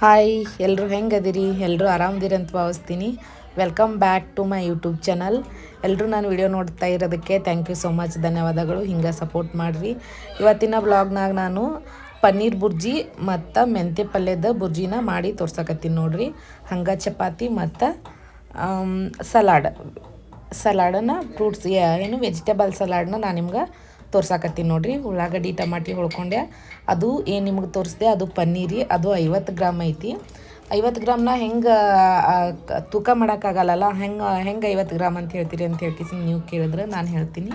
Hi ಎಲ್ಲರೂ ಹೆಂಗದಿರಿ? ಎಲ್ಲರೂ ಆರಾಮದಿರಿ ಅಂತ ಭಾವಿಸ್ತೀನಿ. Welcome back to my YouTube channel ಎಲ್ಲರೂ ನಾನು ವಿಡಿಯೋ ನೋಡ್ತಾ ಇರೋದಕ್ಕೆ ಥ್ಯಾಂಕ್ ಯು ಸೋ ಮಚ್ ಧನ್ಯವಾದಗಳು. ಹಿಂಗೆ ಸಪೋರ್ಟ್ ಮಾಡಿರಿ. ಇವತ್ತಿನ ಬ್ಲಾಗ್ನಾಗ ನಾನು ಪನ್ನೀರ್ ಬುರ್ಜಿ ಮತ್ತು ಮೆಂತ್ಯ ಪಲ್ಯದ ಬುರ್ಜಿನ ಮಾಡಿ ತೋರ್ಸಕತ್ತೀನಿ ನೋಡಿರಿ. ಹಂಗೆ ಚಪಾತಿ ಮತ್ತು ಸಲಾಡ್. ಸಲಾಡನ್ನು ಫ್ರೂಟ್ಸ್ ಏನು ವೆಜಿಟೇಬಲ್ ಸಲಾಡ್ನ ನಾನು ನಿಮ್ಗೆ ತೋರ್ಸಾಕತ್ತೀನಿ ನೋಡಿರಿ. ಉಳ್ಳಾಗಡ್ಡಿ, ಟಮಾಟಿ ಹೊಳ್ಕೊಂಡೆ. ಅದು ಏನು ನಿಮಗೆ ತೋರಿಸ್ದೆ? ಅದು ಪನ್ನೀರಿ. ಅದು ಐವತ್ತು ಗ್ರಾಮ್ ಐತಿ. ಐವತ್ತು ಗ್ರಾಮ್ನ ಹೆಂಗೆ ತೂಕ ಮಾಡೋಕ್ಕಾಗಲ್ಲಲ್ಲ, ಹೆಂಗೆ ಹೆಂಗೆ ಐವತ್ತು ಗ್ರಾಮ್ ಅಂತ ಹೇಳ್ತೀರಿ ಅಂತ ಹೇಳ್ತೀಸಿ ನೀವು ಕೇಳಿದ್ರೆ ನಾನು ಹೇಳ್ತೀನಿ.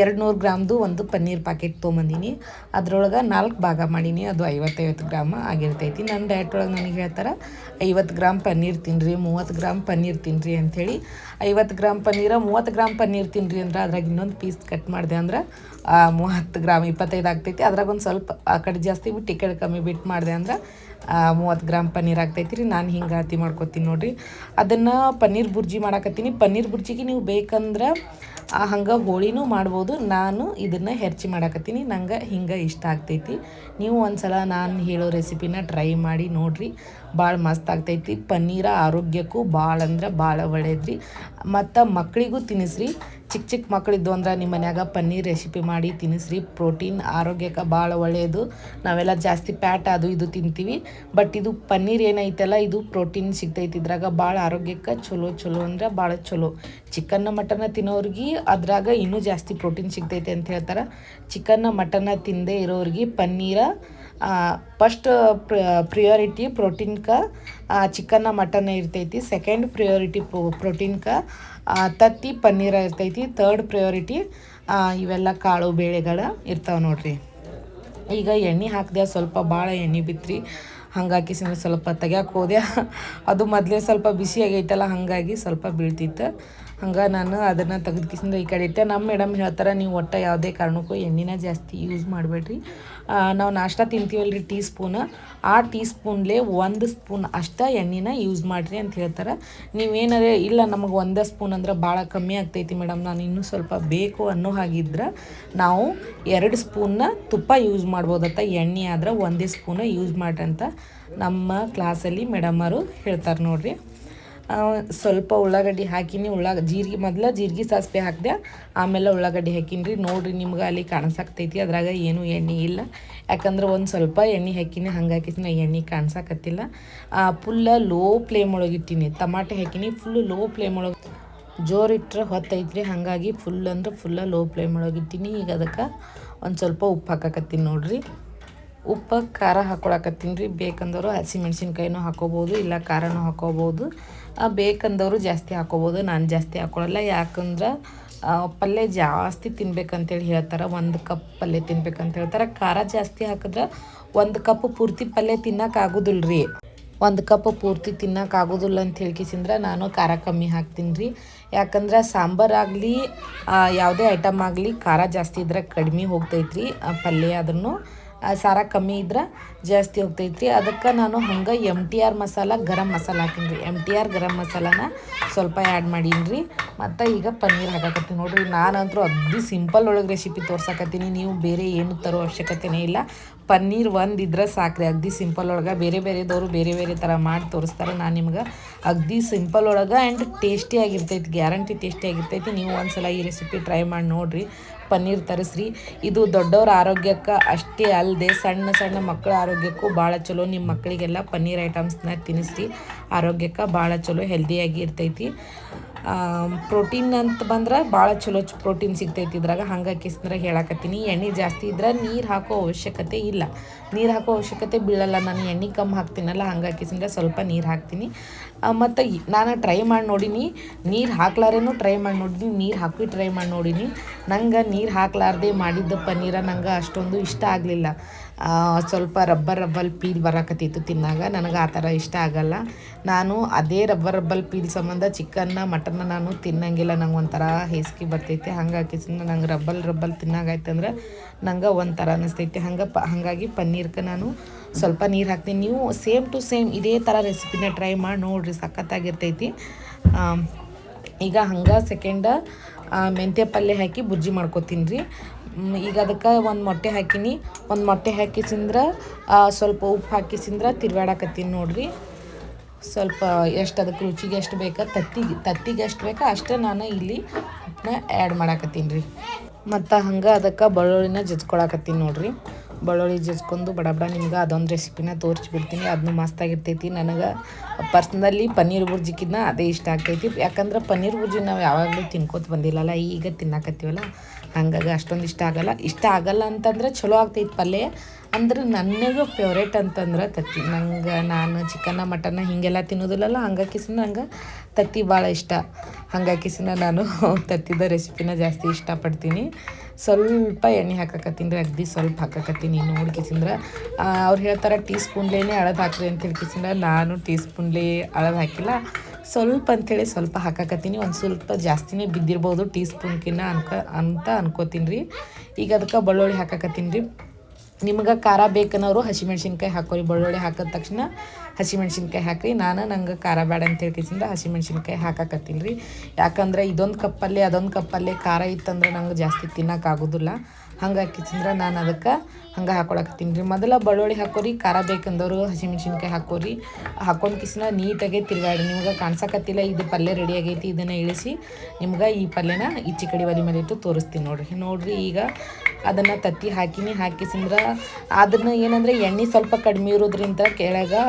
ಎರಡು ನೂರು ಗ್ರಾಮ್ದು ಒಂದು ಪನ್ನೀರ್ ಪ್ಯಾಕೆಟ್ ತೊಗೊಂಬಂದೀನಿ. ಅದರೊಳಗೆ ನಾಲ್ಕು ಭಾಗ ಮಾಡೀನಿ. ಅದು ಐವತ್ತೈವತ್ತು ಗ್ರಾಮ್ ಆಗಿರ್ತೈತಿ. ನನ್ನ ಡಯಟ್ ಒಳಗೆ ನನಗೆ ಹೇಳ್ತಾರೆ, ಐವತ್ತು ಗ್ರಾಮ್ ಪನ್ನೀರ್ ತಿನ್ನಿರಿ ಮೂವತ್ತು ಗ್ರಾಮ್ ಪನ್ನೀರ್ ತಿನ್ನಿರಿ ಅಂಥೇಳಿ ಐವತ್ತು ಗ್ರಾಮ್ ಪನ್ನೀರ, ಮೂವತ್ತು ಗ್ರಾಮ್ ಪನ್ನೀರ್ ತಿನ್ನಿರಿ ಅಂದ್ರೆ ಅದ್ರಾಗ ಇನ್ನೊಂದು ಪೀಸ್ ಕಟ್ ಮಾಡಿದೆ ಅಂದ್ರೆ ಮೂವತ್ತು ಗ್ರಾಮ್ ಇಪ್ಪತ್ತೈದು ಆಗ್ತೈತಿ. ಅದ್ರಾಗ ಒಂದು ಸ್ವಲ್ಪ ಆ ಕಡೆ ಜಾಸ್ತಿ ಬಿಟ್ಟು ಈ ಕಡೆ ಕಮ್ಮಿ ಬಿಟ್ಟು ಮಾಡಿದೆ ಅಂದ್ರೆ ಮೂವತ್ತು ಗ್ರಾಮ್ ಪನ್ನೀರ್ ಆಗ್ತೈತಿ ರೀ ನಾನು ಹಿಂಗೆ ಅಳತಿ ಮಾಡ್ಕೊತೀನಿ ನೋಡಿರಿ. ಅದನ್ನು ಪನ್ನೀರ್ ಬುರ್ಜಿ ಮಾಡಾಕತ್ತೀನಿ. ಪನ್ನೀರ್ ಬುರ್ಜಿಗೆ ನೀವು ಬೇಕಂದ್ರೆ ಹಂಗೆ ಹೋಳಿನೂ ಮಾಡ್ಬೋದು. ನಾನು ಇದನ್ನು ಹೆರ್ಚಿ ಮಾಡಾಕತ್ತೀನಿ. ನಂಗೆ ಹಿಂಗೆ ಇಷ್ಟ ಆಗ್ತೈತಿ. ನೀವು ಒಂದು ಸಲ ನಾನು ಹೇಳೋ ರೆಸಿಪಿನ ಟ್ರೈ ಮಾಡಿ ನೋಡಿರಿ. ಭಾಳ ಮಸ್ತ್ ಆಗ್ತೈತಿ ಪನ್ನೀರ ಆರೋಗ್ಯಕ್ಕೂ ಭಾಳ ಅಂದ್ರೆ ಭಾಳ ಒಳ್ಳೇದ್ರಿ. ಮತ್ತು ಮಕ್ಕಳಿಗೂ ತಿನ್ನಿಸ್ರಿ ಚಿಕ್ಕ ಚಿಕ್ಕ ಮಕ್ಕಳಿದ್ದು ಅಂದ್ರೆ ನಿಮ್ಮ ಮನ್ಯಾಗ ಪನ್ನೀರ್ ರೆಸಿಪಿ ಮಾಡಿ ತಿನ್ನಿಸ್ರಿ ಪ್ರೋಟೀನ್ ಆರೋಗ್ಯಕ್ಕೆ ಭಾಳ ಒಳ್ಳೆಯದು ನಾವೆಲ್ಲ ಜಾಸ್ತಿ ಪ್ಯಾಟ್ ಅದು ಇದು ತಿಂತೀವಿ. ಬಟ್ ಇದು ಪನ್ನೀರ್ ಏನೈತಲ್ಲ, ಇದು ಪ್ರೋಟೀನ್ ಸಿಗ್ತೈತಿ. ಇದ್ರಾಗ ಭಾಳ ಆರೋಗ್ಯಕ್ಕೆ ಚಲೋ ಚಲೋ ಅಂದ್ರೆ ಭಾಳ ಚಲೋ. ಚಿಕನ್ನ ಮಟನ್ನ ತಿನ್ನೋರಿಗೆ ಅದ್ರಾಗ ಇನ್ನೂ ಜಾಸ್ತಿ ಪ್ರೋಟೀನ್ ಸಿಗ್ತೈತೆ ಅಂತ ಹೇಳ್ತಾರೆ. ಚಿಕನ್ನ ಮಟನ್ನ ತಿಂದೇ ಇರೋರಿಗೆ ಪನ್ನೀರ ಫಸ್ಟ್ ಪ್ರಿಯಾರಿಟಿ ಪ್ರೋಟೀನ್ಕ ಚಿಕನ್ನ ಮಟನ್ ಇರ್ತೈತಿ. ಸೆಕೆಂಡ್ ಪ್ರಿಯಾರಿಟಿ ಪ್ರೋಟೀನ್ಕ ತತ್ತಿ, ಪನ್ನೀರ ಇರ್ತೈತಿ. ಥರ್ಡ್ ಪ್ರಿಯೋರಿಟಿ ಇವೆಲ್ಲ ಕಾಳು, ಬೇಳೆಗಳು ಇರ್ತಾವೆ ನೋಡ್ರಿ. ಈಗ ಎಣ್ಣೆ ಹಾಕಿದೆ ಸ್ವಲ್ಪ ಭಾಳ ಎಣ್ಣೆ ಬಿತ್ರಿ. ಹಂಗಾಗಿ ಸ್ವಲ್ಪ ತೆಗ್ಯಾಕೆ ಹೋದೆ. ಅದು ಮೊದಲೇ ಸ್ವಲ್ಪ ಬಿಸಿ ಆಗೈತಲ್ಲ, ಹಾಗಾಗಿ ಸ್ವಲ್ಪ ಬೀಳ್ತಿತ್ತು. ಹಂಗೆ ನಾನು ಅದನ್ನು ತೆಗೆದು ಈ ಕಡೆ ಇಟ್ಟೆ. ನಮ್ಮ ಮೇಡಮ್ ಹೇಳ್ತಾರೆ, ನೀವು ಒಟ್ಟು ಯಾವುದೇ ಕಾರಣಕ್ಕೂ ಎಣ್ಣೆನ ಜಾಸ್ತಿ ಯೂಸ್ ಮಾಡಬೇಡ್ರಿ. ನಾವು ನಾಷ್ಟ ತಿಂತೀವಲ್ರಿ ಟೀ ಸ್ಪೂನ್ ಆ ಟೀ ಸ್ಪೂನ್ಲೇ ಒಂದು ಸ್ಪೂನ್ ಅಷ್ಟ ಎಣ್ಣೆನ ಯೂಸ್ ಮಾಡಿರಿ ಅಂತ ಹೇಳ್ತಾರೆ. ನೀವೇನಾರೇ, ಇಲ್ಲ ನಮಗೆ ಒಂದೇ ಸ್ಪೂನ್ ಅಂದ್ರೆ ಭಾಳ ಕಮ್ಮಿ ಆಗ್ತೈತಿ ಮೇಡಮ್ ನಾನು ಇನ್ನೂ ಸ್ವಲ್ಪ ಬೇಕು ಅನ್ನೋ ಹಾಗಿದ್ರೆ ನಾವು ಎರಡು ಸ್ಪೂನ್ನ ತುಪ್ಪ ಯೂಸ್ ಮಾಡ್ಬೋದತ್ತ, ಎಣ್ಣೆ ಆದ್ರೆ ಒಂದೇ ಸ್ಪೂನ ಯೂಸ್ ಮಾಡ್ರಿ ಅಂತ ನಮ್ಮ ಕ್ಲಾಸಲ್ಲಿ ಮೇಡಮ್ಮರು ಹೇಳ್ತಾರೆ ನೋಡಿರಿ. ಸ್ವಲ್ಪ ಉಳ್ಳಾಗಡ್ಡಿ ಹಾಕಿನಿ. ಉಳ್ಳಾಗ, ಜೀರಿಗೆ ಮೊದಲು ಜೀರಿಗೆ ಸಾಸಿವೆ ಹಾಕಿದೆ, ಆಮೇಲೆ ಉಳ್ಳಾಗಡ್ಡಿ ಹಾಕಿನಿ ರೀ ನೋಡಿರಿ ನಿಮ್ಗೆ ಅಲ್ಲಿ ಕಾಣಿಸಾಕ್ತೈತಿ ಅದ್ರಾಗ ಏನು ಎಣ್ಣೆ ಇಲ್ಲ. ಯಾಕಂದ್ರೆ ಒಂದು ಸ್ವಲ್ಪ ಎಣ್ಣೆ ಹಾಕಿನಿ, ಹಂಗೆ ನಾ ಎಣ್ಣೆ ಕಾಣಿಸಾಕತ್ತಿಲ್ಲ. ಫುಲ್ಲ ಲೋ ಫ್ಲೇಮ್ ಒಳಗೆ ಇಟ್ಟಿನಿ. ಟಮಾಟೆ ಹಾಕಿನಿ ಫುಲ್ಲು ಲೋ ಫ್ಲೇಮ್ ಒಳಗೆ. ಜೋರಿಟ್ರೆ ಹೊತ್ತೈತ್ರಿ, ಹಾಗಾಗಿ ಫುಲ್ ಅಂದ್ರೆ ಫುಲ್ಲ ಲೋ ಫ್ಲೇಮ್ ಒಳಗೆ ಇಟ್ಟಿನಿ. ಈಗ ಅದಕ್ಕೆ ಒಂದು ಸ್ವಲ್ಪ ಉಪ್ಪು ಹಾಕಾಕತ್ತೀನಿ ನೋಡಿರಿ. ಉಪ್ಪು, ಖಾರ ಹಾಕೊಳಕತ್ತೀನಿ ರೀ. ಬೇಕಂದವರು ಹಸಿಮೆಣ್ಸಿನ್ಕಾಯಿನೂ ಹಾಕೋಬೋದು, ಇಲ್ಲ ಖಾರನೂ ಹಾಕೋಬೋದು. ಬೇಕಂದವರು ಜಾಸ್ತಿ ಹಾಕೋಬೋದು, ನಾನು ಜಾಸ್ತಿ ಹಾಕೊಳ್ಳಲ್ಲ ಯಾಕಂದ್ರೆ ಪಲ್ಯ ಜಾಸ್ತಿ ತಿನ್ಬೇಕಂತೇಳಿ ಹೇಳ್ತಾರೆ. ಒಂದು ಕಪ್ ಪಲ್ಯ ತಿನ್ಬೇಕಂತ ಹೇಳ್ತಾರೆ. ಖಾರ ಜಾಸ್ತಿ ಹಾಕಿದ್ರೆ ಒಂದು ಕಪ್ ಪೂರ್ತಿ ಪಲ್ಯ ತಿನ್ನೋಕ್ಕಾಗೋದಿಲ್ಲ ರೀ. ಒಂದು ಕಪ್ ಪೂರ್ತಿ ತಿನ್ನೋಕ್ಕಾಗೋದಿಲ್ಲ ಅಂತ ಹೇಳ್ಕಿಸಿಂದ್ರೆ ನಾನು ಖಾರ ಕಮ್ಮಿ ಹಾಕ್ತೀನಿ ರೀ. ಯಾಕಂದ್ರೆ ಸಾಂಬಾರಾಗಲಿ ಯಾವುದೇ ಐಟಮ್ ಆಗಲಿ ಖಾರ ಜಾಸ್ತಿ ಇದ್ರೆ ಕಡಿಮೆ ಹೋಗ್ತೈತ್ರಿ. ಪಲ್ಯ ಅದನ್ನು ಸಾರ ಕಮ್ಮಿ ಇದ್ರೆ ಜಾಸ್ತಿ ಹೋಗ್ತೈತ್ರಿ. ಅದಕ್ಕೆ ನಾನು ಹಂಗೆ M T R masala, garam masala ಹಾಕೀನಿ ರೀ ಎಂ ಟಿ ಆರ್ ಗರಂ ಮಸಾಲಾನ ಸ್ವಲ್ಪ ಆ್ಯಡ್ ಮಾಡೀನಿ ರೀ ಮತ್ತು ಈಗ ಪನ್ನೀರ್ ಹಾಕಕತ್ತೀನಿ ನೋಡಿರಿ. ನಾನಂತರೂ ಅಗ್ದಿ ಸಿಂಪಲ್ ಒಳಗೆ ರೆಸಿಪಿ ತೋರ್ಸಕತ್ತೀನಿ. ನೀವು ಬೇರೆ ಏನು ತರೋ ಅವಶ್ಯಕತೆನೇ ಇಲ್ಲ. ಪನ್ನೀರ್ ಒಂದು ಇದ್ರೆ ಸಾಕ್ರಿ. ಅಗ್ದಿ ಸಿಂಪಲ್ ಒಳಗೆ ಬೇರೆ ಬೇರೆದವರು ಬೇರೆ ಬೇರೆ ಥರ ಮಾಡಿ ತೋರಿಸ್ತಾರೆ. ನಾನು ನಿಮ್ಗೆ ಅಗ್ದಿ ಸಿಂಪಲ್ ಒಳಗೆ ಆ್ಯಂಡ್ ಟೇಸ್ಟಿಯಾಗಿರ್ತೈತಿ ಗ್ಯಾರಂಟಿ ಟೇಸ್ಟಿಯಾಗಿರ್ತೈತಿ ನೀವು ಒಂದು ಸಲ ಈ ರೆಸಿಪಿ ಟ್ರೈ ಮಾಡಿ ನೋಡಿರಿ, ಪನ್ನೀರ್ ತರಿಸ್ರಿ. ಇದು ದೊಡ್ಡವ್ರ ಆರೋಗ್ಯಕ್ಕೆ ಅಷ್ಟೇ ಅಲ್ಲದೆ ಸಣ್ಣ ಸಣ್ಣ ಮಕ್ಕಳ ಆರೋಗ್ಯಕ್ಕೂ ಭಾಳ ಚಲೋ. ನಿಮ್ಮ ಮಕ್ಕಳಿಗೆಲ್ಲ ಪನ್ನೀರ್ ಐಟಮ್ಸ್ನ ತಿನ್ನಿಸ್ರಿ ಆರೋಗ್ಯಕ್ಕೆ ಭಾಳ ಚಲೋ ಹೆಲ್ದಿಯಾಗಿ ಇರ್ತೈತಿ. ಪ್ರೋಟೀನ್ ಅಂತ ಬಂದ್ರೆ ಭಾಳ ಚಲೋ ಪ್ರೋಟೀನ್ ಸಿಗ್ತೈತಿ ಇದ್ರಾಗ. ಹಂಗೆ ಕಿಸ್ದ್ರೆ ಹೇಳಕತ್ತೀನಿ. ಎಣ್ಣೆ ಜಾಸ್ತಿ ಇದ್ರೆ ನೀರು ಹಾಕೋ ಅವಶ್ಯಕತೆ ಇಲ್ಲ. ನೀರು ಹಾಕೋ ಅವಶ್ಯಕತೆ ಬೀಳಲ್ಲ. ನಾನು ಎಣ್ಣೆ ಕಮ್ಮಿ ಹಾಕ್ತೀನಲ್ಲ, ಹಂಗೆ ಕಿಸಿಂದ್ರೆ ಸ್ವಲ್ಪ ನೀರು ಹಾಕ್ತೀನಿ. ಮತ್ತು ನಾನು ಟ್ರೈ ಮಾಡಿ ನೋಡೀನಿ. ನೀರು ಹಾಕ್ಲಾರೇನು ಟ್ರೈ ಮಾಡಿ ನೋಡಿನಿ. ನೀರು ಹಾಕಿ ಟ್ರೈ ಮಾಡಿ ನೋಡೀನಿ. ನಂಗೆ ನೀರು ಹಾಕ್ಲಾರ್ದೆ ಮಾಡಿದ್ದ ಪನ್ನೀರ ನಂಗೆ ಅಷ್ಟೊಂದು ಇಷ್ಟ ಆಗಲಿಲ್ಲ. ಸ್ವಲ್ಪ ರಬ್ಬರ್ ರಬ್ಬಲ್ ಪೀಲ್ ಬರಕತ್ತಿತ್ತು ತಿನ್ನಾಗ. ನನಗೆ ಆ ಥರ ಇಷ್ಟ ಆಗಲ್ಲ. ನಾನು ಅದೇ ರಬ್ಬರ್ ರಬ್ಬಲ್ ಪೀಲ್ ಸಂಬಂಧ ಚಿಕನ್ನ, ಮಟನ್ನ ನಾನು ತಿನ್ನಂಗಿಲ್ಲ. ನಂಗೆ ಒಂಥರ ಹೇಸಿಗೆ ಬರ್ತೈತೆ. ಹಂಗಾಗಿ ನಂಗೆ ರಬ್ಬಲ್ ರಬ್ಬಲ್ ತಿನ್ನಾಗಾಯ್ತಂದ್ರೆ ನಂಗೆ ಒಂಥರ ಅನ್ನಿಸ್ತೈತಿ ಹಂಗೆ ಪ, ಹಾಗಾಗಿ ಪನ್ನೀರ್ಕ ನಾನು ಸ್ವಲ್ಪ ನೀರು ಹಾಕ್ತೀನಿ. ನೀವು ಸೇಮ್ ಟು ಸೇಮ್ ಇದೇ ಥರ ರೆಸಿಪಿನ ಟ್ರೈ ಮಾಡಿ, ನೋಡಿರಿ ಸಖತ್ತಾಗಿರ್ತೈತಿ. ಈಗ ಹಂಗೆ ಸೆಕೆಂಡ ಮೆಂತ್ಯ ಪಲ್ಯ ಹಾಕಿ ಬುಜ್ಜಿ ಮಾಡ್ಕೊತೀನಿ ರೀ. ಈಗ ಅದಕ್ಕೆ ಒಂದು ಮೊಟ್ಟೆ ಹಾಕಿನಿ. ಒಂದು ಮೊಟ್ಟೆ ಹಾಕಿಸಿಂದ್ರೆ ಸ್ವಲ್ಪ ಉಪ್ಪು ಹಾಕಿಸಿಂದ್ರೆ ತಿರ್ಗಾಡಕತ್ತೀನಿ ನೋಡ್ರಿ. ಸ್ವಲ್ಪ ಎಷ್ಟು ಅದಕ್ಕೆ ರುಚಿಗೆ ಎಷ್ಟು ಬೇಕಾ ತತ್ತಿಗೆ ತತ್ತಿಗೆ ಎಷ್ಟು ಬೇಕಾ ಅಷ್ಟೇ ನಾನು ಇಲ್ಲಿ ಉಪ್ಪನ್ನ ಆ್ಯಡ್ ಮಾಡಾಕತ್ತೀನಿ ರೀ. ಮತ್ತು ಹಂಗೆ ಅದಕ್ಕೆ ಬೆಳ್ಳುಳ್ಳಿನ ಜಜ್ಕೊಳಕತ್ತೀನಿ ನೋಡ್ರಿ. ಬೆಳ್ಳುಳ್ಳಿ ಜಜ್ಕೊಂಡು ಬಡ ಬಡ ನಿಮ್ಗೆ ಅದೊಂದು ರೆಸಿಪಿನ ತೋರಿಸ್ಬಿಡ್ತೀನಿ ಅದನ್ನು ಮಸ್ತಾಗಿರ್ತೈತಿ ನನಗೆ. ಪರ್ಸ್ನಲಿ ಪನ್ನೀರ್ ಬುರ್ಜಿಕ್ಕಿನ್ನ ಅದೇ ಇಷ್ಟ ಆಗ್ತೈತಿ. ಯಾಕಂದ್ರೆ ಪನ್ನೀರ್ ಬುರ್ಜಿ ನಾವು ಯಾವಾಗಲೂ ತಿನ್ಕೋತ ಬಂದಿಲ್ಲಲ್ಲ, ಈಗ ತಿನ್ನಕತ್ತೀವಲ್ಲ. ಹಂಗಾಗಿ ಅಷ್ಟೊಂದು ಇಷ್ಟ ಆಗಲ್ಲ. ಇಷ್ಟ ಆಗಲ್ಲ ಅಂತಂದ್ರೆ ಚಲೋ ಆಗ್ತೈತಿ ಪಲ್ಯ. ಅಂದ್ರೆ ನನಗೆ ಫೇವ್ರೇಟ್ ಅಂತಂದ್ರೆ ತತ್ತಿ. ನಂಗೆ ನಾನು ಚಿಕನ್ನ, ಮಟನ್ನ ಹೀಗೆಲ್ಲ ತಿನ್ನೋದಿಲ್ಲಲ್ಲ ಹಂಗಾಕಿಸಿನ ನಂಗೆ ತತ್ತಿ ಭಾಳ ಇಷ್ಟ. ಹಂಗಾಕಿಸಿನ ನಾನು ತತ್ತಿದ ರೆಸಿಪಿನ ಜಾಸ್ತಿ ಇಷ್ಟಪಡ್ತೀನಿ. ಸ್ವಲ್ಪ ಎಣ್ಣೆ ಹಾಕಕತ್ತೀನಿ ರೀ, ಅಗ್ದಿ ಸ್ವಲ್ಪ ಹಾಕಕತ್ತೀನಿ ನೋಡ್ಕಿಸಿಂದ್ರೆ ಅವ್ರು ಹೇಳ್ತಾರೆ ಟೀ ಸ್ಪೂನ್ಲೇ ಅಳದು ಹಾಕ್ರಿ ಅಂತ ಹೇಳ್ಕಿಸಿಂದ್ರೆ ನಾನು ಟೀ ಸ್ಪೂನ್ಲೇ ಅಳದು ಹಾಕಿಲ್ಲ. ಸ್ವಲ್ಪ ಅಂಥೇಳಿ ಸ್ವಲ್ಪ ಹಾಕಕತ್ತೀನಿ. ಒಂದು ಸ್ವಲ್ಪ ಜಾಸ್ತಿನೇ ಬಿದ್ದಿರ್ಬೋದು ಟೀ ಸ್ಪೂನ್ಕಿನ್ನ ಅನ್ಕ, ಅಂತ ಅನ್ಕೋತೀನಿ ರೀ. ಈಗ ಅದಕ್ಕೆ ಬೆಳ್ಳುಳ್ಳಿ ಹಾಕಕತ್ತೀನಿ ರೀ. ನಿಮ್ಗೆ ಖಾರ ಬೇಕನ್ನೋರು ಹಸಿಮೆಣ್ಸಿನ್ಕಾಯಿ ಹಾಕೋರಿ, ಬೆಳ್ಳುಳ್ಳಿ ಹಾಕಿದ ತಕ್ಷಣ ಹಸಿಮೆಣ್ಸಿನ್ಕಾಯಿ ಹಾಕಿರಿ. ನಾನು ನಂಗೆ ಖಾರ ಬೇಡ ಅಂತ ಹೇಳ್ಕಿಸಿಂದ ಹಸಿಮೆಣ್ಸಿನ್ಕಾಯಿ ಹಾಕಾಕತ್ತೀನಿ ರೀ. ಯಾಕಂದ್ರೆ ಇದೊಂದು ಕಪ್ಪಲ್ಲಿ ಅದೊಂದು ಕಪ್ಪಲ್ಲಿ ಖಾರ ಇತ್ತಂದ್ರೆ ನಂಗೆ ಜಾಸ್ತಿ ತಿನ್ನೋಕ್ಕಾಗೋದಿಲ್ಲ ಹಂಗೆ ಹಾಕಿಸಿದ್ರೆ ನಾನು ಅದಕ್ಕೆ ಹಂಗೆ ಹಾಕೊಳಕತ್ತೀನಿ ರೀ. ಮೊದಲ ಬೆಳ್ಳುಳ್ಳಿ ಹಾಕೋರಿ, ಖಾರ ಬೇಕಂದವರು ಹಸಿಮೆಣ್ಸಿನ್ಕಾಯಿ ಹಾಕೋರಿ. ಹಾಕೊಂಡು ಕಿಸಿನ ನೀಟಾಗೆ ತಿರುಗಾಡಿ ನಿಮ್ಗೆ ಕಾಣಿಸಕತ್ತಿಲ್ಲ, ಇದು ಪಲ್ಯ ರೆಡಿ ಆಗೈತಿ, ಇದನ್ನು ಇಳಿಸಿ ನಿಮ್ಗೆ ಈ ಪಲ್ಯನ ಈಚೆ ಕಡೆ ಒಲೆ ಮೇಲೆ ಇಟ್ಟು ತೋರಿಸ್ತೀನಿ ನೋಡಿರಿ. ನೋಡಿರಿ ಈಗ ಅದನ್ನು ತತ್ತಿ ಹಾಕಿನಿ, ಹಾಕಿಸಿಂದ್ರೆ ಅದನ್ನು ಏನಂದರೆ ಎಣ್ಣೆ ಸ್ವಲ್ಪ ಕಡಿಮೆ ಇರೋದ್ರಿಂದ ಕೆಳಗೆ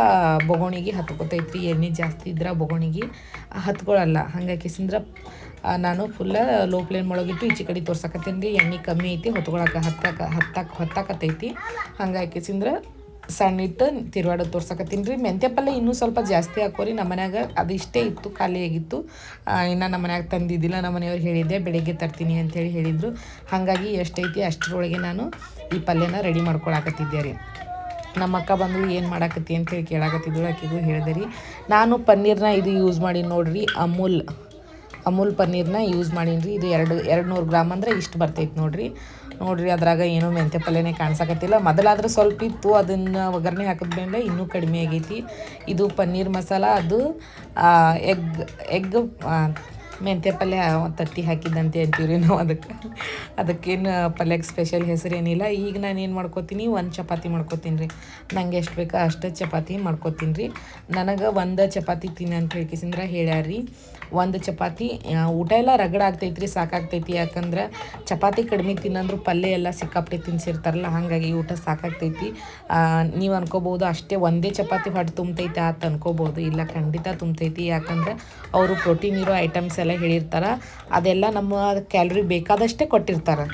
ಬೊಗೋಣಿಗೆ ಹತ್ಕೋತೈತ್ರಿ. ಎಣ್ಣೆ ಜಾಸ್ತಿ ಇದ್ರೆ ಬೊಗೋಣಿಗೆ ಹತ್ಕೊಳ್ಳಲ್ಲ ಹಂಗಾಕಿಸಿಂದ್ರೆ ನಾನು ಫುಲ್ಲ ಲೋ ಫ್ಲೇಮ್ ಒಳಗಿಟ್ಟು ಈಚೆ ಕಡೆ ತೋರ್ಸಕತ್ತೀನಿ ರೀ. ಎಣ್ಣೆ ಕಮ್ಮಿ ಐತಿ ಹೊತ್ಕೊಳಕ್ಕೆ ಹತ್ತಾಕ ಹತ್ತಾಕ, ಹೊತ್ತಾಕತ್ತೈತಿ. ಹಂಗಾಕಿಸಿಂದ್ರೆ ಸಣ್ಣ ಇಟ್ಟು ತಿರುವಾಡ ತೋರ್ಸಕತ್ತೀನಿ ರೀ. ಮೆಂತ್ಯ ಪಲ್ಯ ಇನ್ನೂ ಸ್ವಲ್ಪ ಜಾಸ್ತಿ ಹಾಕೋರಿ. ನಮ್ಮ ಮನ್ಯಾಗ ಅದು ಇಷ್ಟೇ ಇತ್ತು, ಖಾಲಿ ಆಗಿತ್ತು. ಇನ್ನು ನಮ್ಮ ಮನ್ಯಾಗ ತಂದಿದ್ದಿಲ್ಲ. ನಮ್ಮ ಮನೆಯವ್ರು ಹೇಳಿದ್ದೆ, ಬೆಳಿಗ್ಗೆ ತರ್ತೀನಿ ಅಂತೇಳಿ ಹೇಳಿದರು. ಹಾಗಾಗಿ ಎಷ್ಟೈತಿ ಅಷ್ಟರೊಳಗೆ ನಾನು ಈ ಪಲ್ಯನ ರೆಡಿ ಮಾಡ್ಕೊಳಕತ್ತಿದ್ದೆ ರೀ. ನಮ್ಮ ಅಕ್ಕ ಬಂದು ಏನು ಮಾಡಾಕತ್ತಿ? ಅಂತೇಳಿ ಕೇಳಾಕತ್ತಿದ್ರು ಆಕೆಗೂ ಹೇಳಿದೆ ರೀ, ನಾನು ಪನ್ನೀರ್ನ ಇದು ಯೂಸ್ ಮಾಡಿ ನೋಡ್ರಿ, ಅಮೂಲ್. ಅಮೂಲ್ ಪನ್ನೀರ್ನ ಯೂಸ್ ಮಾಡೀನಿ ಇದು ಎರಡು ಎರಡು ನೂರು ಗ್ರಾಮ್ ಅಂದರೆ ಇಷ್ಟು ಬರ್ತೈತೆ ನೋಡಿರಿ. ನೋಡಿರಿ ಅದ್ರಾಗ ಏನೂ ಮೆಂತ್ಯ ಪಲ್ಯನೇ ಕಾಣಿಸಕತ್ತಿಲ್ಲ. ಮೊದಲಾದ್ರೆ ಸ್ವಲ್ಪ ಇತ್ತು, ಅದನ್ನು ಒಗ್ಗರಣೆ ಹಾಕಿದ್ಮೇಲೆ ಇನ್ನೂ ಕಡಿಮೆ ಆಗೈತಿ. ಇದು ಪನ್ನೀರ್ ಮಸಾಲ, ಅದು ಎಗ್ ಎಗ್ ಮೆಂತ್ಯ ಪಲ್ಯ ತತ್ತಿ ಹಾಕಿದ್ದಂತೆ ಅಂತೀವಿ ರೀ ನಾವು ಅದಕ್ಕೆ. ಅದಕ್ಕೇನು ಪಲ್ಯಕ್ಕೆ ಸ್ಪೆಷಲ್ ಹೆಸರೇನಿಲ್ಲ. ಈಗ ನಾನು ಏನು ಮಾಡ್ಕೋತೀನಿ, ಒಂದು ಚಪಾತಿ ಮಾಡ್ಕೋತೀನಿ ರೀ. ನಂಗೆ ಎಷ್ಟು ಬೇಕೋ ಅಷ್ಟು ಚಪಾತಿ ಮಾಡ್ಕೋತೀನಿ ರೀ. ನನಗೆ ಒಂದು ಚಪಾತಿ ತಿನ್ನಂತ ಹೇಳ್ಕಿಸಿಂದ್ರೆ ಹೇಳ್ಯಾರ್ರಿ ಒಂದು ಚಪಾತಿ. ಊಟ ಎಲ್ಲ ರಗಡ ಆಗ್ತೈತಿ ರೀ ಸಾಕಾಗ್ತೈತಿ. ಯಾಕಂದ್ರೆ ಚಪಾತಿ ಕಡಿಮೆ ತಿನ್ನಂದ್ರೂ ಪಲ್ಯ ಎಲ್ಲ ಸಿಕ್ಕಾಪಟ್ಟೆ ತಿನ್ಸಿರ್ತಾರಲ್ಲ, ಹಾಗಾಗಿ ಊಟ ಸಾಕಾಗ್ತೈತಿ. ನೀವು ಅನ್ಕೋಬೋದು ಅಷ್ಟೇ ಒಂದೇ ಚಪಾತಿ ಹೊಟ್ಟೆ ತುಂಬತೈತೆ ಅಂತ ಅನ್ಕೋಬೋದು ಇಲ್ಲ, ಖಂಡಿತ ತುಂಬತೈತಿ. ಯಾಕಂದ್ರೆ ಅವರು ಪ್ರೋಟೀನ್ ಇರೋ ಐಟಮ್ಸ್ ಎಲ್ಲ ಹೇಳಿರ್ತಾರೆ. ಅದೆಲ್ಲ ನಮ್ಮ ಕ್ಯಾಲರಿ ಬೇಕಾದಷ್ಟೇ ಕೊಟ್ಟಿರ್ತಾರೆ.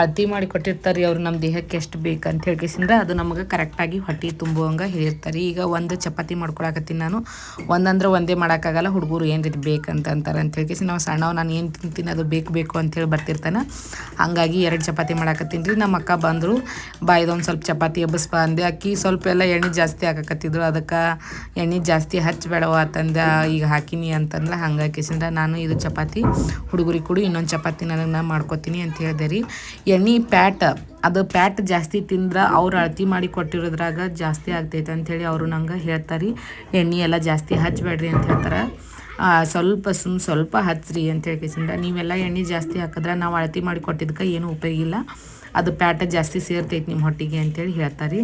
ಅಳತಿ ಮಾಡಿ ಕೊಟ್ಟಿರ್ತಾರೆ ಅವ್ರು ನಮ್ಮ ದೇಹಕ್ಕೆ ಎಷ್ಟು ಬೇಕು? ಅಂತ ಹೇಳ್ಕೇಸಿಂದ ಅದು ನಮಗೆ ಕರೆಕ್ಟಾಗಿ ಹೊಟ್ಟೆ ತುಂಬುವಂಗೆ ಹೇಳಿರ್ತಾರೆ. ಈಗ ಒಂದು ಚಪಾತಿ ಮಾಡ್ಕೊಳಕತ್ತೀನಿ ನಾನು. ಒಂದಂದ್ರೆ ಒಂದೇ ಮಾಡೋಕ್ಕಾಗಲ್ಲ, ಹುಡುಗರು ಏನು ರೀತಿ ಬೇಕಂತ ಅಂತಾರೆ ಅಂತ ಹೇಳ್ಕೇಸಿ ನಾವು ಸಣ್ಣವ್, ನಾನು ಏನು ತಿಂತೀನಿ, ಅದು ಬೇಕು ಬೇಕು ಅಂತೇಳಿ ಬರ್ತಿರ್ತಾನೆ. ಹಾಗಾಗಿ ಎರಡು ಚಪಾತಿ ಮಾಡಾಕತ್ತೀನಿ ರೀ. ನಮ್ಮ ಅಕ್ಕ ಬಂದರು ಬಾಯ್ದೊಂದು ಸ್ವಲ್ಪ ಚಪಾತಿ ಎಬ್ಬಸ್ಬಾ ಅಂದೆ. ಅಕ್ಕಿ ಸ್ವಲ್ಪ ಎಲ್ಲ ಎಣ್ಣೆ ಜಾಸ್ತಿ ಹಾಕಕತ್ತಿದ್ರು. ಅದಕ್ಕೆ ಎಣ್ಣೆ ಜಾಸ್ತಿ ಹಚ್ಚಬೇಡವ ಅಂತಂದ ಈಗ ಹಾಕಿನಿ ಅಂತಂದ್ರೆ ಹಂಗಾಕಿಸಿಂದ ನಾನು ಇದು ಚಪಾತಿ ಹುಡುಗರಿಗೆ ಕೊಡು, ಇನ್ನೊಂದು ಚಪಾತಿ ನನಗೆ ನಾನು ಮಾಡ್ಕೊತೀನಿ ಅಂತ ಹೇಳಿದೆ ರೀ. ಎಣ್ಣೆ ಪ್ಯಾಟ್, ಅದು ಪ್ಯಾಟ್ ಜಾಸ್ತಿ ತಿಂದ್ರೆ ಅವ್ರು ಅಳತಿ ಮಾಡಿ ಕೊಟ್ಟಿರೋದ್ರಾಗ ಜಾಸ್ತಿ ಆಗ್ತೈತೆ ಅಂಥೇಳಿ ಅವರು ನಂಗೆ ಹೇಳ್ತಾರೆ. ಎಣ್ಣೆ ಎಲ್ಲ ಜಾಸ್ತಿ ಹಚ್ಚಬೇಡ್ರಿ ಅಂತ ಹೇಳ್ತಾರೆ. ಸ್ವಲ್ಪ ಸುಮ್ ಸ್ವಲ್ಪ ಹಚ್ಚ್ರಿ ಅಂತ ಹೇಳ್ಕೇಸಿಂದ ನೀವೆಲ್ಲ ಎಣ್ಣೆ ಜಾಸ್ತಿ ಹಾಕಿದ್ರೆ ನಾವು ಅಳತಿ ಮಾಡಿ ಕೊಟ್ಟಿದ್ದಕ್ಕೆ ಏನು ಉಪಯೋಗ ಇಲ್ಲ. ಅದು ಪ್ಯಾಟ ಜಾಸ್ತಿ ಸೇರ್ತೈತೆ ನಿಮ್ಮ ಹೊಟ್ಟಿಗೆ ಅಂತೇಳಿ ಹೇಳ್ತಾರೆ.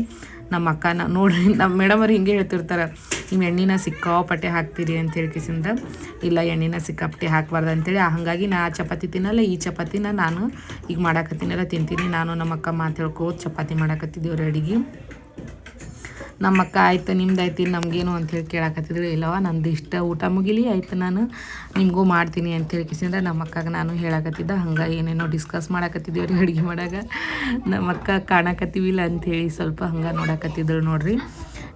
ನಮ್ಮ ಅಕ್ಕನ ನೋಡ್ರಿ ನಮ್ಮ ಮೇಡಮ್ ಅವ್ರು ಹಿಂಗೆ ಹೇಳ್ತಿರ್ತಾರೆ. ನಿಮ್ಮ ಎಣ್ಣೆನ ಸಿಕ್ಕಾಪಟ್ಟೆ ಹಾಕ್ತೀರಿ ಅಂತ ಹೇಳ್ಕಿಸಿಂದ ಇಲ್ಲ ಎಣ್ಣೆನ ಸಿಕ್ಕಾಪಟ್ಟೆ ಹಾಕಬಾರ್ದು ಅಂತೇಳಿ ಹಾಗಾಗಿ ನಾ ಆ ಚಪಾತಿ ತಿನ್ನಲ್ಲ, ಈ ಚಪಾತಿನ ನಾನು ಈಗ ಮಾಡಾಕತ್ತೀನಲ್ಲ ತಿಂತೀನಿ. ನಾನು ನಮ್ಮ ಅಕ್ಕ ಮಾತು ಹೇಳ್ಕೋತ ಚಪಾತಿ ಮಾಡಾಕತ್ತಿದ್ದೀವಿ ರೀ ನಮ್ಮ ಅಕ್ಕ, ಆಯ್ತು, ನಿಮ್ದು ಆಯ್ತು ನಮಗೇನು ಅಂತೇಳಿ ಕೇಳಾಕತ್ತಿದ್ರು. ಇಲ್ಲವ ನಂದು ಇಷ್ಟ ಊಟ ಮುಗಿಲಿ, ಆಯ್ತು, ನಾನು ನಿಮಗೂ ಮಾಡ್ತೀನಿ ಅಂತ ಕಿಸಿಂದ ನಮ್ಮ ಅಕ್ಕಗೆ ನಾನು ಹೇಳಾಕತ್ತಿದ್ದೆ, ಹಂಗೆ ಏನೇನೋ ಡಿಸ್ಕಸ್ ಮಾಡಾಕತ್ತಿದ್ದೀವಿ ರೀ ಅಡುಗೆ ಮಾಡಾಗ. ನಮ್ಮ ಅಕ್ಕ ಕಾಣಕತ್ತೀವಿಲ್ಲ ಅಂಥೇಳಿ ಸ್ವಲ್ಪ ಹಂಗೆ ನೋಡಾಕತ್ತಿದ್ರು ನೋಡ್ರಿ.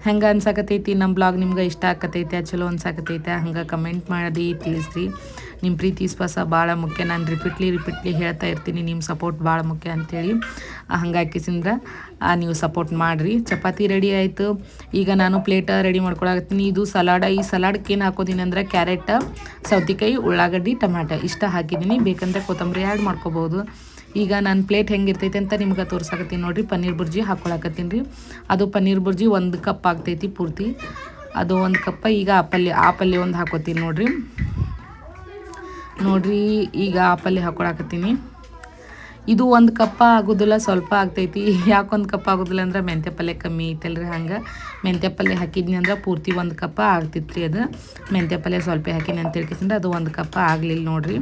ಹೆಂಗೆ ಅನ್ಸಕತೈತಿ? ನಮ್ಮ ಬ್ಲಾಗ್ ನಿಮ್ಗೆ ಇಷ್ಟ ಆಕತೈತೆ, ಚಲೋ ಅನ್ಸಕತೈತೆ, ಹಂಗೆ ಕಮೆಂಟ್ ಮಾಡಿ ತಿಳಿಸ್ರಿ. ನಿಮ್ಮ ಪ್ರೀತಿ, ವಿಶ್ವಾಸ ಭಾಳ ಮುಖ್ಯ. ನಾನು ರಿಪೀಟ್ಲಿ ರಿಪೀಟ್ಲಿ ಹೇಳ್ತಾ ಇರ್ತೀನಿ ನಿಮ್ಮ ಸಪೋರ್ಟ್ ಭಾಳ ಮುಖ್ಯ ಅಂಥೇಳಿ ಹಂಗಾಕಿಸಿಂದ್ರೆ ನೀವು ಸಪೋರ್ಟ್ ಮಾಡಿರಿ. ಚಪಾತಿ ರೆಡಿ ಆಯಿತು. ಈಗ ನಾನು ಪ್ಲೇಟ ರೆಡಿ ಮಾಡ್ಕೊಳಕತ್ತೀನಿ. ಇದು ಸಲಾಡ ಈ ಸಲಾಡ್ಗೆ ಏನು ಹಾಕೋದೀನಿ ಅಂದ್ರೆ ಕ್ಯಾರೆಟ್ ಸೌತೆಕಾಯಿ, ಉಳ್ಳಾಗಡ್ಡಿ ಟೊಮ್ಯಾಟೊ ಇಷ್ಟ ಹಾಕಿದ್ದೀನಿ ಬೇಕಂದರೆ ಕೊತ್ತಂಬರಿ ಆ್ಯಡ್ ಮಾಡ್ಕೋಬೋದು. ಈಗ ನಾನು ಪ್ಲೇಟ್ ಹೆಂಗಿರ್ತೈತೆ ಅಂತ ನಿಮ್ಗೆ ತೋರ್ಸಾಕತ್ತೀನಿ ನೋಡಿರಿ. ಪನ್ನೀರ್ ಬುರ್ಜಿ ಹಾಕೊಳಕತ್ತೀನಿ ರೀ. ಅದು ಪನ್ನೀರ್ ಬುರ್ಜಿ ಒಂದು ಕಪ್ ಆಗ್ತೈತಿ ಪೂರ್ತಿ. ಅದು ಒಂದು ಕಪ್ಪ ಈಗ ಆ ಪಲ್ಯ ಆ ಪಲ್ಯ ಒಂದು ಹಾಕೋತೀನಿ ನೋಡಿರಿ. ನೋಡಿರಿ, ಈಗ ಆ ಪಲ್ಯ ಹಾಕೊಳಕತ್ತೀನಿ. ಇದು ಒಂದು ಕಪ್ಪ ಆಗೋದಿಲ್ಲ, ಸ್ವಲ್ಪ ಆಗ್ತೈತಿ. ಯಾಕೊಂದು ಕಪ್ ಆಗೋದಿಲ್ಲ ಅಂದ್ರೆ ಮೆಂತ್ಯ ಪಲ್ಯ ಕಮ್ಮಿ ಐತಲ್ರಿ ಹಂಗೆ. ಮೆಂತ್ಯ ಪಲ್ಯ ಹಾಕಿದ್ನಿ ಅಂದ್ರೆ ಪೂರ್ತಿ ಒಂದು ಕಪ್ಪ ಆಗ್ತಿತ್ತು ರೀ ಅದು. ಮೆಂತ್ಯ ಪಲ್ಯ ಸ್ವಲ್ಪ ಹಾಕಿನಿ ಅಂತ ಹೇಳ್ಕೇಸಿಂದ್ರೆ ಅದು ಒಂದು ಕಪ್ಪ ಆಗಲಿಲ್ಲ ನೋಡ್ರಿ.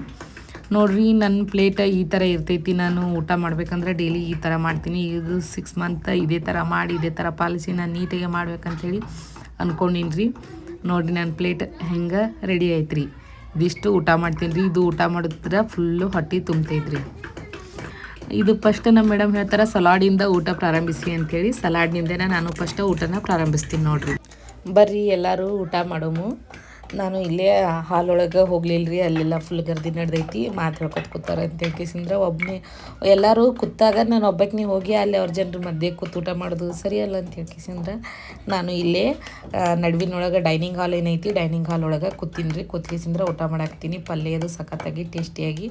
ನೋಡ್ರಿ ನನ್ನ ಪ್ಲೇಟ್ ಈ ಥರ ಇರ್ತೈತಿ. ನಾನು ಊಟ ಮಾಡ್ಬೇಕಂದ್ರೆ ಡೈಲಿ ಈ ಥರ ಮಾಡ್ತೀನಿ. ಇದು ಸಿಕ್ಸ್ ಮಂತ್ ಇದೇ ಥರ ಮಾಡಿ, ಇದೇ ಥರ ಪಾಲಿಸಿ ನಾನು ನೀಟಾಗಿ ಮಾಡ್ಬೇಕಂಥೇಳಿ ಅಂದ್ಕೊಂಡಿನಿ ರೀ ನೋಡ್ರಿ ನನ್ನ ಪ್ಲೇಟ್ ಹೆಂಗೆ ರೆಡಿ ಐತ್ರಿ. ಇದಿಷ್ಟು ಊಟ ಮಾಡ್ತೀನಿ ರೀ ಇದು ಊಟ ಮಾಡಿದ್ರೆ ಫುಲ್ಲು ಹೊಟ್ಟೆ ತುಂಬ್ತೈತ್ರಿ. ಇದು ಫಸ್ಟ್ ನಮ್ಮ ಮೇಡಮ್ ಹೇಳ್ತಾರೆ ಸಲಾಡಿಂದ ಊಟ ಪ್ರಾರಂಭಿಸಿ ಅಂಥೇಳಿ ಸಲಾಡ್ನಿಂದನೇ ನಾನು ಫಸ್ಟ್ ಊಟನ ಪ್ರಾರಂಭಿಸ್ತೀನಿ ನೋಡ್ರಿ. ಬರ್ರಿ, ಎಲ್ಲರೂ ಊಟ ಮಾಡೋಮು. ನಾನು ಇಲ್ಲೇ ಹಾಲೊಳಗೆ ಹೋಗ್ಲಿಲ್ಲ ರೀ ಅಲ್ಲೆಲ್ಲ ಫುಲ್ ಗರ್ದಿ ನಡೆದೈತಿ ಮಾತಾಡ್ಕೊತ ಕೂತಾರ ಅಂತ ಹೇಳ್ಕೇಸಿಂದ್ರೆ ಒಬ್ಬನೇ ಎಲ್ಲರೂ ಕೂತಾಗ ನಾನು ಒಬ್ಬಕ್ಕೆ ಹೋಗಿ ಅಲ್ಲಿ ಅವ್ರ ಜನರ ಮಧ್ಯೆ ಕೂತು ಊಟ ಮಾಡೋದು ಸರಿ ಅಲ್ಲ ಅಂತ ಹೇಳ್ಕೇಸಿಂದ್ರೆ ನಾನು ಇಲ್ಲೇ ನಡುವಿನೊಳಗೆ ಡೈನಿಂಗ್ ಹಾಲ್ ಏನೈತಿ ಡೈನಿಂಗ್ ಹಾಲ್ ಒಳಗೆ ಕೂತೀನಿ ರೀ ಕೂತ್ಕೇಸಿಂದ್ರೆ ಊಟ ಮಾಡಾಕ್ತೀನಿ. ಪಲ್ಯ ಅದು ಸಖತ್ತಾಗಿ, ಟೇಸ್ಟಿಯಾಗಿ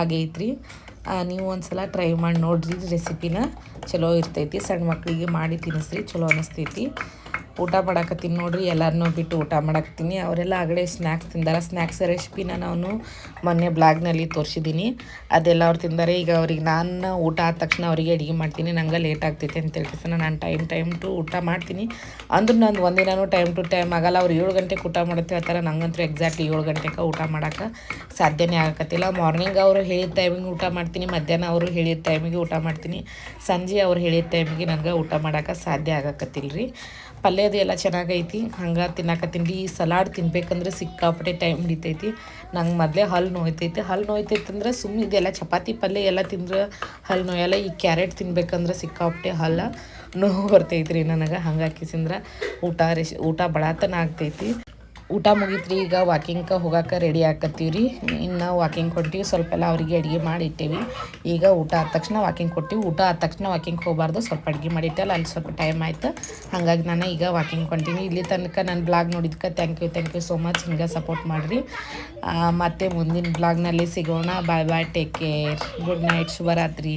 ಆಗೈತ್ರಿ. ನೀವು ನೀವು ಒಂದ್ಸಲ ಟ್ರೈ ಮಾಡಿ ನೋಡ್ರಿ ರೆಸಿಪಿನ ಚಲೋ ಇರ್ತೈತಿ, ಸಣ್ಣ ಮಕ್ಕಳಿಗೆ ಮಾಡಿ ತಿನ್ನಿಸ್ರಿ ಚಲೋ ಅನಿಸ್ತೈತಿ. ಊಟ ಮಾಡಾಕತ್ತೀನಿ ನೋಡ್ರಿ ಎಲ್ಲರನ್ನೂ ಬಿಟ್ಟು ಊಟ ಮಾಡಾಕತ್ತೀನಿ. ಅವರೆಲ್ಲ ಆಗಡೆ ಸ್ನ್ಯಾಕ್ಸ್ ತಿಂದಾರ. ಸ್ನ್ಯಾಕ್ಸ್ ರೆಸಿಪಿನ ನಾನು ಮೊನ್ನೆ ಬ್ಲಾಗ್ನಲ್ಲಿ ತೋರಿಸಿದ್ದೀನಿ. ಅದೆಲ್ಲ ಅವ್ರು ತಿಂದಾರೆ. ಈಗ ಅವ್ರಿಗೆ ನಾನು ಊಟ ಆದ ತಕ್ಷಣ ಅವರಿಗೆ ಅಡುಗೆ ಮಾಡ್ತೀನಿ. ನಂಗೆ ಲೇಟ್ ಆಗ್ತೈತೆ ಅಂತ ಹೇಳ್ಕೇಸಿ ನಾನು ಟೈಮ್ ಟೈಮ್ ಟು ಊಟ ಮಾಡ್ತೀನಿ. ಅಂದ್ರೆ ನಂದು ಒಂದಿನೂ ಟೈಮ್ ಟು ಟೈಮ್ ಆಗಲ್ಲ. ಅವ್ರು ಏಳು ಗಂಟೆಗೆ ಊಟ ಮಾಡುತ್ತೆ. ಥರ ನಂಗಂತೂ ಎಕ್ಸಾಕ್ಟ್ಲಿ ಏಳು ಗಂಟೆಗೆ ಊಟ ಮಾಡೋಕೆ ಸಾಧ್ಯನೇ ಆಗಕತ್ತಿಲ್ಲ. ಮಾರ್ನಿಂಗ್ ಅವರು ಹೇಳಿದ ಟೈಮಿಗೆ ಊಟ ಮಾಡ್ತೀನಿ. ಮಧ್ಯಾಹ್ನ ಅವರು ಹೇಳಿದ ಟೈಮಿಗೆ ಊಟ ಮಾಡ್ತೀನಿ. ಸಂಜೆ ಅವ್ರು ಹೇಳಿದ ಟೈಮಿಗೆ ನನಗೆ ಊಟ ಮಾಡೋಕೆ ಸಾಧ್ಯ ಆಗಕತ್ತಿಲ್ಲ ರೀ ಪಲ್ಯದು ಎಲ್ಲ ಚೆನ್ನಾಗೈತಿ. ಹಂಗೆ ತಿನ್ನಕತ್ತೀನಿ ಈ ಸಲಾಡ್ ತಿನ್ಬೇಕಂದ್ರೆ ಸಿಕ್ಕಾಪಟ್ಟೆ ಟೈಮ್ ಹಿಡಿತೈತಿ. ನಂಗೆ ಮೊದಲೇ ಹಲ್ಲು ನೋಯ್ತೈತಿ. ಹಲ್ಲು ನೋಯ್ತೈತೆ ಅಂದ್ರೆ ಸುಮ್ಮನೆ ಇದೆಲ್ಲ ಚಪಾತಿ ಪಲ್ಯ ಎಲ್ಲ ತಿಂದ್ರೆ ಹಲ್ಲು ನೋಯಲ್ಲ. ಈ ಕ್ಯಾರೆಟ್ ತಿನ್ಬೇಕಂದ್ರೆ ಸಿಕ್ಕಾಪಟ್ಟೆ ಹಲ್ಲ ನೋವು ಬರ್ತೈತ್ರಿ ನನಗೆ. ಹಂಗೆ ಹಾಕಿಸಿಂದ್ರೆ ಊಟ ರೆಶ್, ಊಟ ಬಡತನ ಆಗ್ತೈತಿ. ಊಟ ಮುಗೀತ್ರಿ, ಈಗ ವಾಕಿಂಗ್ಗೆ ಹೋಗಕ್ಕೆ ರೆಡಿ ಆಕತ್ತೀವಿ ರೀ ಇನ್ನು ವಾಕಿಂಗ್ ಕೊಟ್ಟಿವಿ ಸ್ವಲ್ಪ ಎಲ್ಲ ಅವರಿಗೆ ಅಡುಗೆ ಮಾಡಿ ಇಟ್ಟೇವಿ. ಈಗ ಊಟ ಆದ ತಕ್ಷಣ ವಾಕಿಂಗ್ ಕೊಟ್ಟಿವಿ ಊಟ ಆದ ತಕ್ಷಣ ವಾಕಿಂಗ್ ಹೋಗಬಾರ್ದು, ಸ್ವಲ್ಪ ಅಡುಗೆ ಮಾಡಿಟ್ಟಲ್ಲ ಅಲ್ಲಿ ಸ್ವಲ್ಪ ಟೈಮ್ ಆಯ್ತು. ಹಾಗಾಗಿ ನಾನು ಈಗ ವಾಕಿಂಗ್ ಕೊಡ್ತೀನಿ ಇಲ್ಲಿ ತನಕ ನಾನು blog ನೋಡಿದ್ಕೆ thank you thank you so much ಹಿಂಗೆ ಸಪೋರ್ಟ್ ಮಾಡಿರಿ. ಮತ್ತು ಮುಂದಿನ ಬ್ಲಾಗ್ನಲ್ಲಿ ಸಿಗೋಣ. Bye bye take care good night ಶುಭರಾತ್ರಿ.